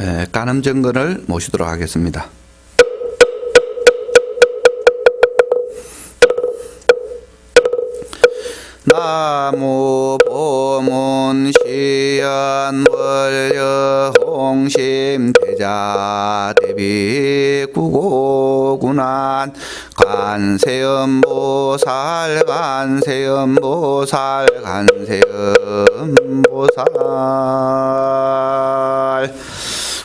에, 간음정근을 모시도록 하겠습니다. 나무 보문 시연 월여 홍심 대자 대비 구고군한 간세음보살 간세음보살 간세음보살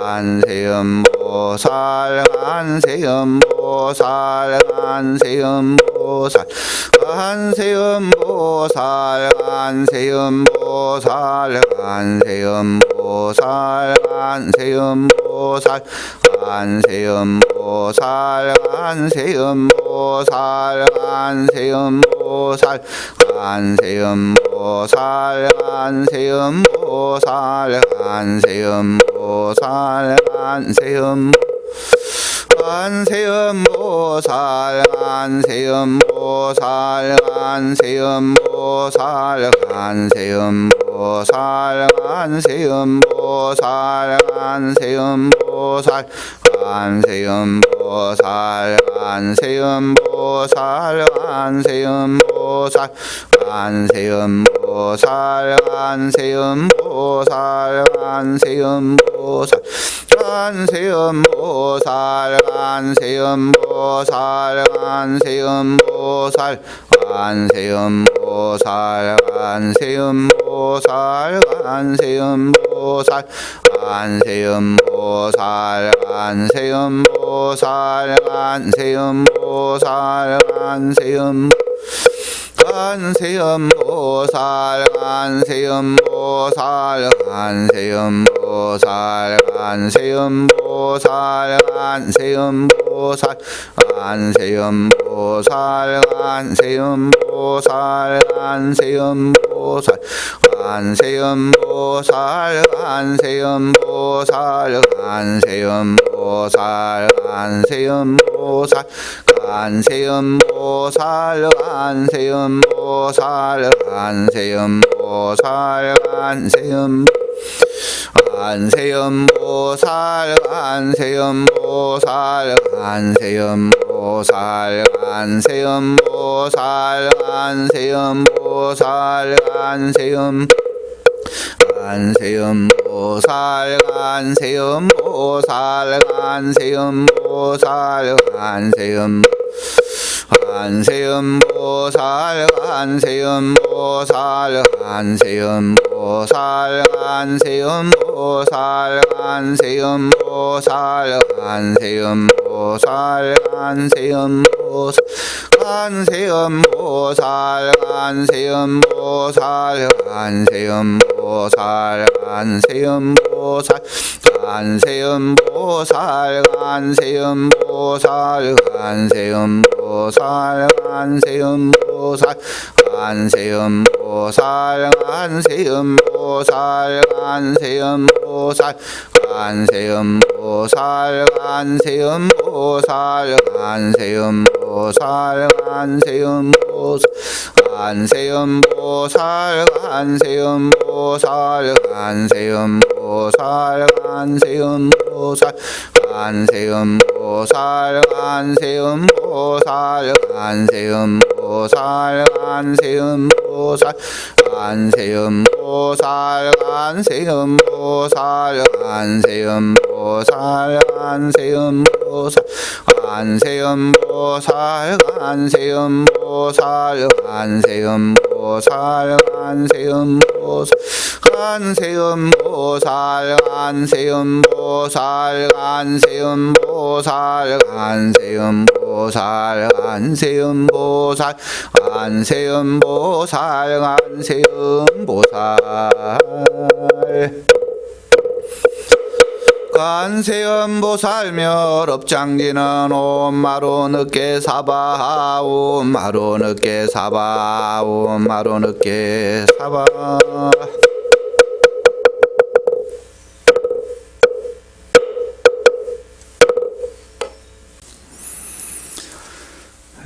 관세음 보살 관세음 보살 관세음 보살 관세음 보살 관세음 보살 관세음 보살 관세음 보살 관세음 보살 관세음 보살 관세음 보살 관세음 보살 관세음 보살 관세음 보살 관세음 관세음 보살 관세음 보살 관세음 보살 관세음 보살 관세음 보살 관세음 보살 관세음 보살 관세음 보살 관세음 보살 관세음 보살 관세음 보살 관세음 보살 관세음 보살 관세음 보살 관세음 보살 관세음 보살 관세음 보살 관세음 보살 관세음 보살 관세음 보살 관세음 보살 관세음 관세음보살 관세음보살 관세음보살 관세음보살 관세음보살 관세음보살 관세음보살 관세음보살 관세음보살 관세음보살 관세음보살 관세음보살 관세음보살 관세음보살 관세음보살 관세음 관세음보살 관세음보살 관세음보살 관세음보살 관세음보살 관세음 관세음 보살 관세음 보살 관세음 보살 관세음 관세음보살 관세음보살 관세음보살 관세음보살 관세음보살 관세음보살 관세음보살 관세음보살 관세음보살 관세음보살 관세음보살 관세음보살 관세음보살 관세음보살 관세음보살 관세음보살 관세음보살 관세음보살 관세음보살 관세음보살 관세음보살 관세음보살 관세음보살 관세음보살 관세음보살 관세음 보살 관세음 보살 관세음 보살 관세음 보살 관세음 보살 관세음 보살 관세음 보살 관세음 보살 관세음 보살 관세음 보살 관세음 보살 관세음 보살 관세음 보살 관세음보살 관세음보살 관세음보살 관세음보살 관세음보살 관세음보살 관세음보살며 럽장지는 옴마로 늦게 사바 옴마로 늦게 사바 옴마로 늦게 사바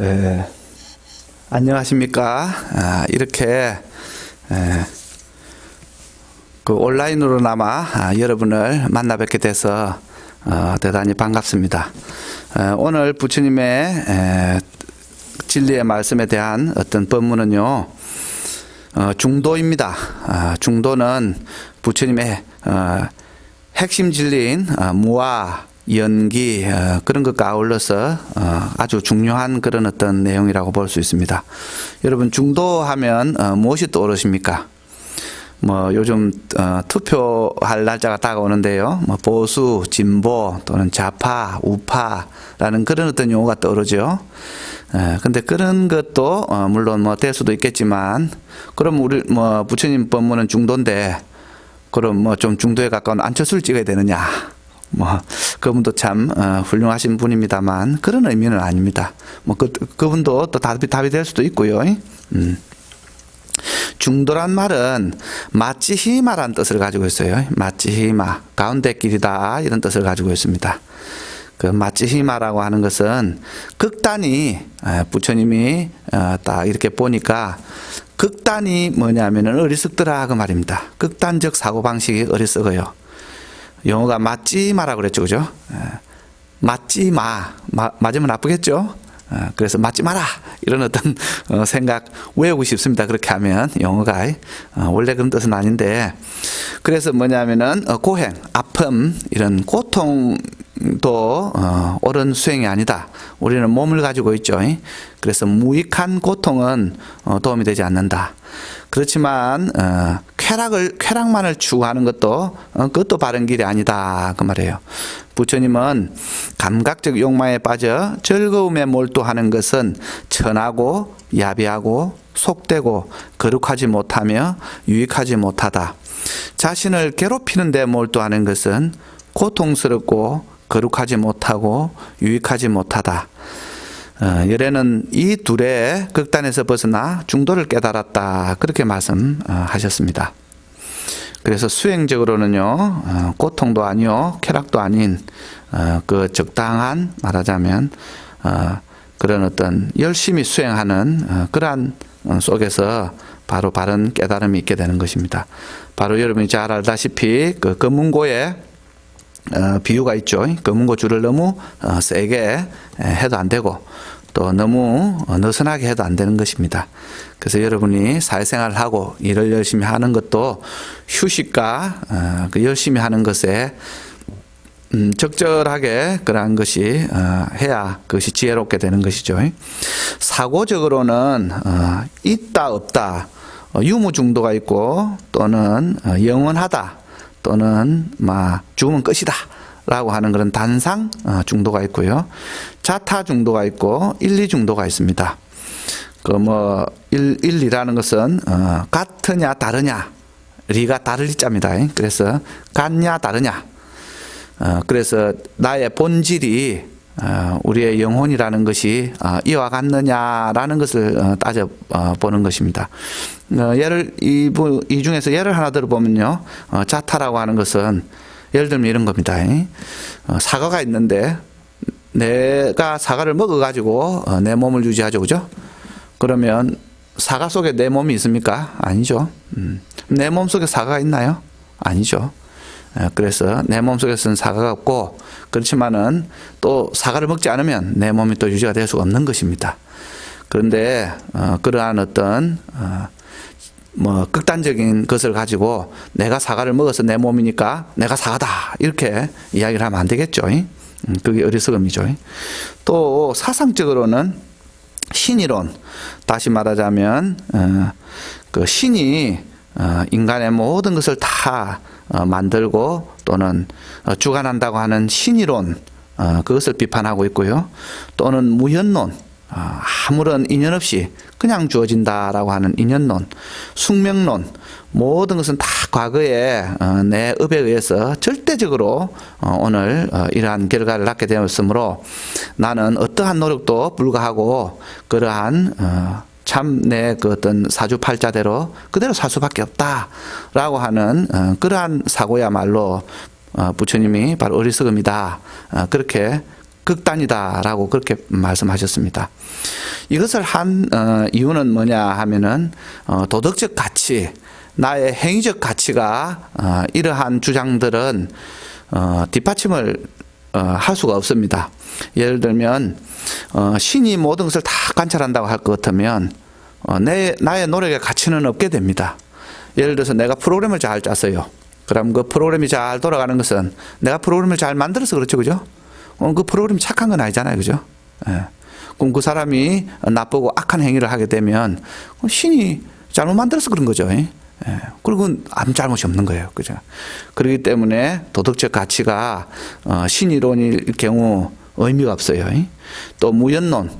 예, 안녕하십니까 아, 이렇게 에, 그 온라인으로나마 아, 여러분을 만나 뵙게 돼서 어, 대단히 반갑습니다. 어, 오늘 부처님의 에, 진리의 말씀에 대한 어떤 법문은요, 어, 중도입니다. 아, 중도는 부처님의 어, 핵심 진리인 어, 무아, 연기 어, 그런 것과 아울러서 어, 아주 중요한 그런 어떤 내용이라고 볼 수 있습니다. 여러분 중도하면 어, 무엇이 떠오르십니까? 뭐 요즘 어, 투표할 날짜가 다가오는데요. 뭐 보수, 진보 또는 좌파, 우파라는 그런 어떤 용어가 떠오르죠. 에, 근데 그런 것도 어, 물론 뭐 될 수도 있겠지만 그럼 우리 뭐 부처님 법문은 중도인데 그럼 뭐 좀 중도에 가까운 안철수를 찍어야 되느냐? 뭐 그분도 참 어, 훌륭하신 분입니다만 그런 의미는 아닙니다. 뭐 그, 그분도 또 답이 답이 될 수도 있고요. 음. 중도란 말은 마치히마란 뜻을 가지고 있어요. 마치히마 가운데 길이다 이런 뜻을 가지고 있습니다. 그 마치히마라고 하는 것은 극단이 에, 부처님이 어, 딱 이렇게 보니까 극단이 뭐냐면은 어리석더라 그 말입니다. 극단적 사고 방식이 어리석어요. 영어가 맞지 마라고 그랬죠, 그죠? 에, 맞지 마 마, 맞으면 나쁘겠죠. 어, 그래서 맞지 마라 이런 어떤 어, 생각 외우고 싶습니다. 그렇게 하면 영어가 어, 원래 그런 뜻은 아닌데 그래서 뭐냐면은 어, 고행, 아픔 이런 고통도 어, 옳은 수행이 아니다. 우리는 몸을 가지고 있죠. 그래서 무익한 고통은 어, 도움이 되지 않는다. 그렇지만 어, 쾌락을 쾌락만을 추구하는 것도 어, 그것도 바른 길이 아니다 그 말이에요. 부처님은 감각적 욕망에 빠져 즐거움에 몰두하는 것은 천하고 야비하고 속되고 거룩하지 못하며 유익하지 못하다. 자신을 괴롭히는 데 몰두하는 것은 고통스럽고 거룩하지 못하고 유익하지 못하다. 어, 열애는 이 둘의 극단에서 벗어나 중도를 깨달았다. 그렇게 말씀하셨습니다. 그래서 수행적으로는요, 어, 고통도 아니요, 쾌락도 아닌 어, 그 적당한 말하자면 어, 그런 어떤 열심히 수행하는 어, 그러한 어, 속에서 바로 바른 깨달음이 있게 되는 것입니다. 바로 여러분이 잘 알다시피 그 검문고에 어, 비유가 있죠. 검은고 줄을 너무 어, 세게 에, 해도 안 되고 또 너무 어, 느슨하게 해도 안 되는 것입니다. 그래서 여러분이 사회생활을 하고 일을 열심히 하는 것도 휴식과 어, 그 열심히 하는 것에 음, 적절하게 그러한 것이 어, 해야 그것이 지혜롭게 되는 것이죠. 사고적으로는 어, 있다 없다 어, 유무 중도가 있고 또는 어, 영원하다 또는 막 죽으면 끝이다. 라고 하는 그런 단상 어, 중도가 있고요. 자타 중도가 있고 일리 중도가 있습니다. 그뭐 일리라는 것은 어, 같으냐 다르냐 리가 다를 리자입니다. 그래서 같냐 다르냐. 어, 그래서 나의 본질이 어, 우리의 영혼이라는 것이 어, 이와 같느냐라는 것을 어, 따져 어, 보는 것입니다. 어, 예를 이, 중에서 예를 하나 들어보면요, 어, 자타라고 하는 것은 예를 들면 이런 겁니다. 어, 사과가 있는데 내가 사과를 먹어 가지고 어, 내 몸을 유지하죠, 그죠? 그러면 사과 속에 내 몸이 있습니까? 아니죠. 음. 내몸 속에 사과가 있나요? 아니죠. 어, 그래서 내 몸 속에서는 사과가 없고 그렇지만은 또 사과를 먹지 않으면 내 몸이 또 유지가 될 수가 없는 것입니다. 그런데 어, 그러한 어떤 어, 뭐 극단적인 것을 가지고 내가 사과를 먹어서 내 몸이니까 내가 사과다 이렇게 이야기를 하면 안 되겠죠. 음, 그게 어리석음이죠. 또 사상적으로는 신이론 다시 말하자면 어, 그 신이 어, 인간의 모든 것을 다 어, 만들고 또는 어, 주관한다고 하는 신이론 어, 그것을 비판하고 있고요. 또는 무현론 어, 아무런 인연 없이 그냥 주어진다라고 하는 인연론, 숙명론 모든 것은 다 과거에 어, 내 업에 의해서 절대적으로 어, 오늘 어, 이러한 결과를 낳게 되었으므로 나는 어떠한 노력도 불가하고 그러한 어, 참 내 그 어떤 사주팔자대로 그대로 살 수밖에 없다라고 하는 어, 그러한 사고야말로 어, 부처님이 바로 어리석음이다 어, 그렇게 극단이다라고 그렇게 말씀하셨습니다. 이것을 한 어, 이유는 뭐냐 하면은 어, 도덕적 가치, 나의 행위적 가치가 어, 이러한 주장들은 어, 뒷받침을 어, 할 수가 없습니다. 예를 들면 어, 신이 모든 것을 다 관찰한다고 할 것 같으면 어, 내 나의 노력의 가치는 없게 됩니다. 예를 들어서 내가 프로그램을 잘 짰어요. 그럼 그 프로그램이 잘 돌아가는 것은 내가 프로그램을 잘 만들어서 그렇죠, 그죠? 어, 그 프로그램이 착한 건 아니잖아요, 그죠? 예. 그럼 그 사람이 나쁘고 악한 행위를 하게 되면 신이 잘못 만들어서 그런 거죠. 예. 그리고 아무 잘못이 없는 거예요. 그죠? 그렇기 때문에 도덕적 가치가 어, 신이론일 경우 의미가 없어요. 예. 또 무연론,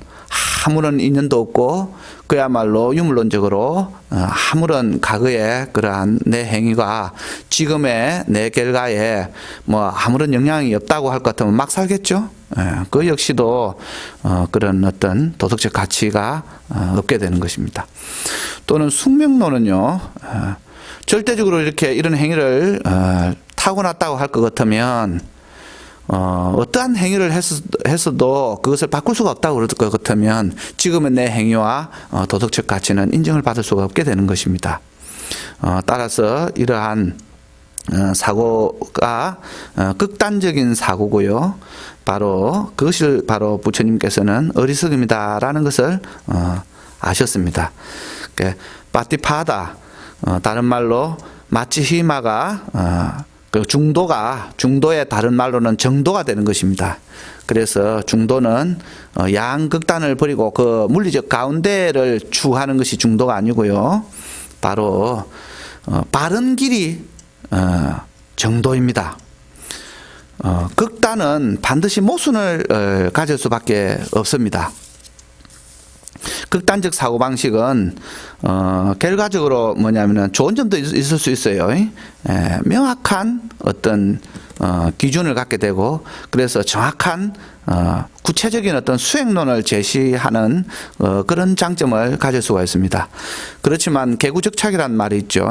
아무런 인연도 없고 그야말로 유물론적으로 어, 아무런 과거의 그러한 내 행위가 지금의 내 결과에 뭐 아무런 영향이 없다고 할 것 같으면 막 살겠죠. 예, 그 역시도 어, 그런 어떤 도덕적 가치가 어, 없게 되는 것입니다. 또는 숙명론은요. 어, 절대적으로 이렇게 이런 행위를 어, 타고났다고 할 것 같으면 어, 어떠한 행위를 했어, 도 그것을 바꿀 수가 없다고 그럴 것 같으면 지금의 내 행위와 어, 도덕적 가치는 인정을 받을 수가 없게 되는 것입니다. 어, 따라서 이러한 어, 사고가 어, 극단적인 사고고요. 바로 그것을 바로 부처님께서는 어리석음이다라는 것을 어, 아셨습니다. 그러니까 빠티파다 어, 다른 말로 마치 히마가 어, 그 중도가 중도의 다른 말로는 정도가 되는 것입니다. 그래서 중도는 어, 양극단을 버리고 그 물리적 가운데를 추구하는 것이 중도가 아니고요. 바로 어, 바른 길이 어, 정도입니다. 극단은 반드시 모순을 가질 수밖에 없습니다. 극단적 사고 방식은 어, 결과적으로 뭐냐면은 좋은 점도 있, 을 수 있어요. 에, 명확한 어떤 어, 기준을 갖게 되고 그래서 정확한 어, 구체적인 어떤 수행론을 제시하는 어, 그런 장점을 가질 수가 있습니다. 그렇지만 개구적착이라는 말이 있죠.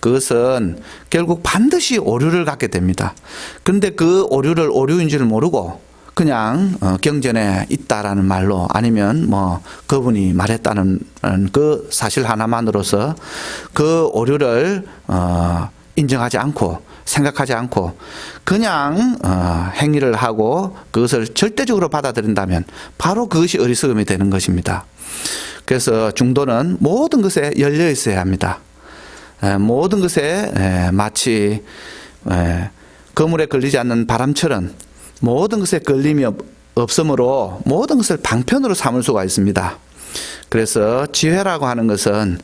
그것은 결국 반드시 오류를 갖게 됩니다. 그런데 그 오류를 오류인 줄 모르고 그냥 어, 경전에 있다라는 말로 아니면 뭐 그분이 말했다는 그 사실 하나만으로서 그 오류를 어, 인정하지 않고 생각하지 않고 그냥 어, 행위를 하고 그것을 절대적으로 받아들인다면 바로 그것이 어리석음이 되는 것입니다. 그래서 중도는 모든 것에 열려 있어야 합니다. 에, 모든 것에 에, 마치 에, 거물에 걸리지 않는 바람처럼 모든 것에 걸림이 없, 없으므로 모든 것을 방편으로 삼을 수가 있습니다. 그래서 지혜라고 하는 것은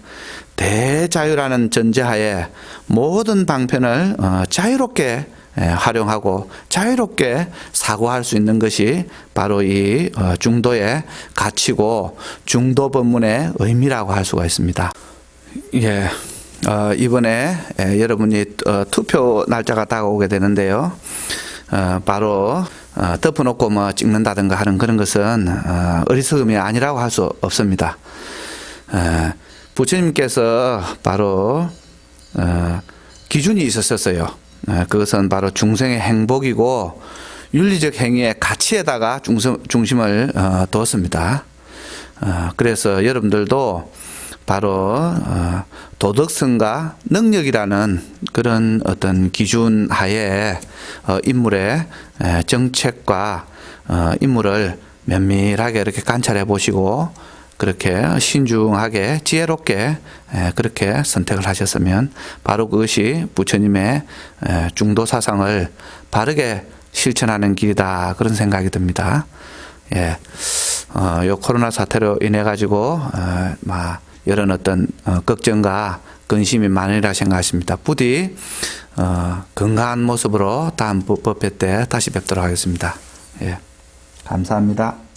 대자유라는 전제하에 모든 방편을 어, 자유롭게 예, 활용하고 자유롭게 사고할 수 있는 것이 바로 이 어, 중도의 가치고 중도 법문의 의미라고 할 수가 있습니다. 예, 어, 이번에 예, 여러분이 투표 날짜가 다가오게 되는데요. 어, 바로 어, 덮어놓고 뭐 찍는다든가 하는 그런 것은 어, 어리석음이 아니라고 할 수 없습니다. 어, 부처님께서 바로 어, 기준이 있었었어요. 어, 그것은 바로 중생의 행복이고 윤리적 행위의 가치에다가 중심, 중심을 어, 두었습니다. 어, 그래서 여러분들도 바로 어, 도덕성과 능력이라는 그런 어떤 기준 하에 어, 인물의 정책과 어, 인물을 면밀하게 이렇게 관찰해 보시고 그렇게 신중하게 지혜롭게 그렇게 선택을 하셨으면 바로 그것이 부처님의 중도 사상을 바르게 실천하는 길이다 그런 생각이 듭니다. 예, 어, 요 코로나 사태로 인해 가지고 어, 막 이런 어떤 어, 걱정과 근심이 많으리라 생각하십니다. 부디 어, 건강한 모습으로 다음 법회 때 다시 뵙도록 하겠습니다. 예, 감사합니다.